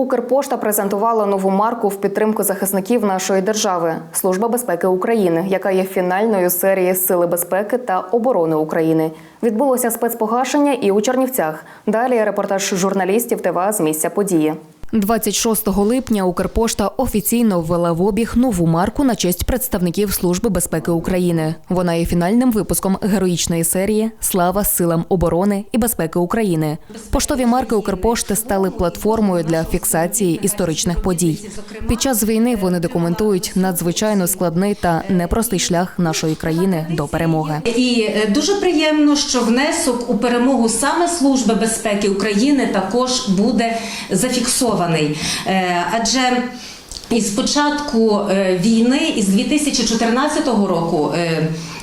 Укрпошта презентувала нову марку в підтримку захисників нашої держави Служба безпеки України, яка є фінальною серії Сили безпеки та оборони України. Відбулося спецпогашення і у Чернівцях. Далі репортаж журналістів ТВА з місця події. 26 липня Укрпошта офіційно ввела в обіг нову марку на честь представників Служби безпеки України. Вона є фінальним випуском героїчної серії Слава силам оборони і безпеки України. Поштові марки Укрпошти стали платформою для фіксації історичних подій. Під час війни вони документують надзвичайно складний та непростий шлях нашої країни до перемоги. І е, дуже приємно, що внесок у перемогу саме Служби безпеки України також буде зафіксований. Е, Адже із початку е, війни, із 2014 року.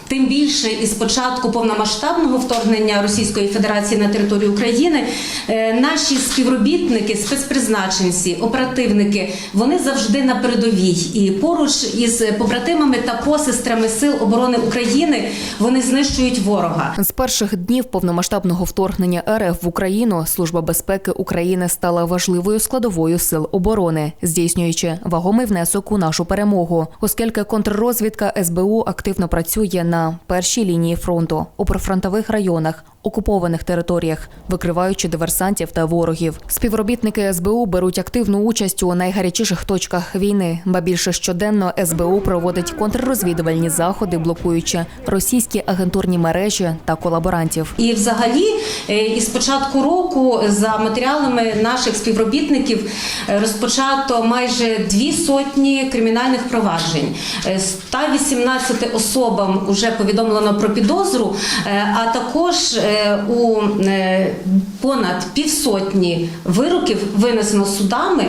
Тим більше із початку повномасштабного вторгнення Російської Федерації на територію України е, наші співробітники, спецпризначенці, оперативники, вони завжди на передовій. І поруч із побратимами та посестрами Сил оборони України вони знищують ворога. З перших днів повномасштабного вторгнення РФ в Україну Служба безпеки України стала важливою складовою сил оборони, здійснюючи вагомий внесок у нашу перемогу, оскільки контррозвідка СБУ активно працює на першій лінії фронту у прифронтових районах. Окупованих територіях, викриваючи диверсантів та ворогів, співробітники СБУ беруть активну участь у найгарячіших точках війни. Ба більше щоденно СБУ проводить контррозвідувальні заходи, блокуючи російські агентурні мережі та колаборантів. І, взагалі, е, із початку року, за матеріалами наших співробітників, е, розпочато майже дві сотні кримінальних проваджень. Е, 118 особам вже повідомлено про підозру, е, а також е, у е, понад півсотні вироків винесено судами,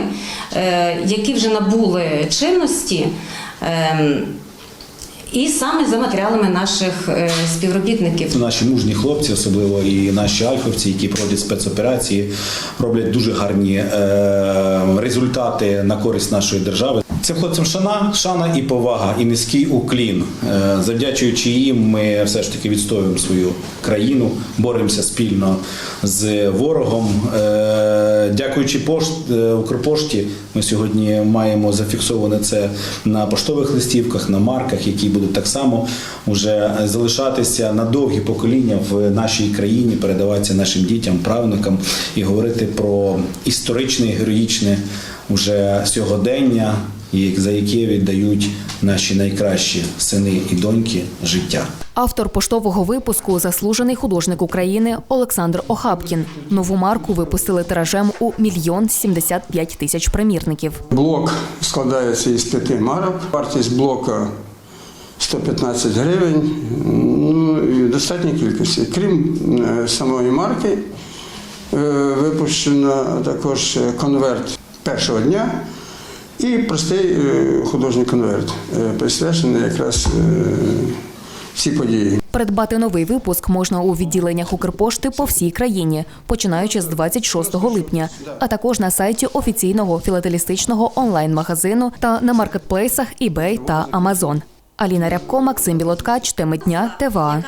е, які вже набули чинності. І саме за матеріалами наших е, співробітників. Наші мужні хлопці, особливо і наші альфовці, які проводять спецоперації, роблять дуже гарні е, результати на користь нашої держави. Цим хлопцям шана, шана і повага, і низький уклін. Е, завдячуючи їм, ми все ж таки відстоюємо свою країну, боремося спільно з ворогом. Дякуючи пошт, Укрпошті, ми сьогодні маємо зафіксоване це на поштових листівках, на марках, які будуть так само вже залишатися на довгі покоління в нашій країні, передаватися нашим дітям, правнукам і говорити про історичне, героїчне уже сьогодення, за яке віддають наші найкращі сини і доньки життя. Автор поштового випуску заслужений художник України Олександр Охапкін. Нову марку випустили тиражем у мільйон сімдесят п'ять тисяч примірників. Блок складається із п'яти марок. Вартість блока 115 гривень. Ну, і в достатній кількості. Крім е, самої марки, е, випущено також е, конверт першого дня і простий художній конверт, присвячений якраз цій події. Придбати новий випуск можна у відділеннях Укрпошти по всій країні, починаючи з 26 липня, а також на сайті офіційного філателістичного онлайн-магазину та на маркетплейсах eBay та Amazon. Аліна Рябко, Максим Білоткач, теми дня, ТВА.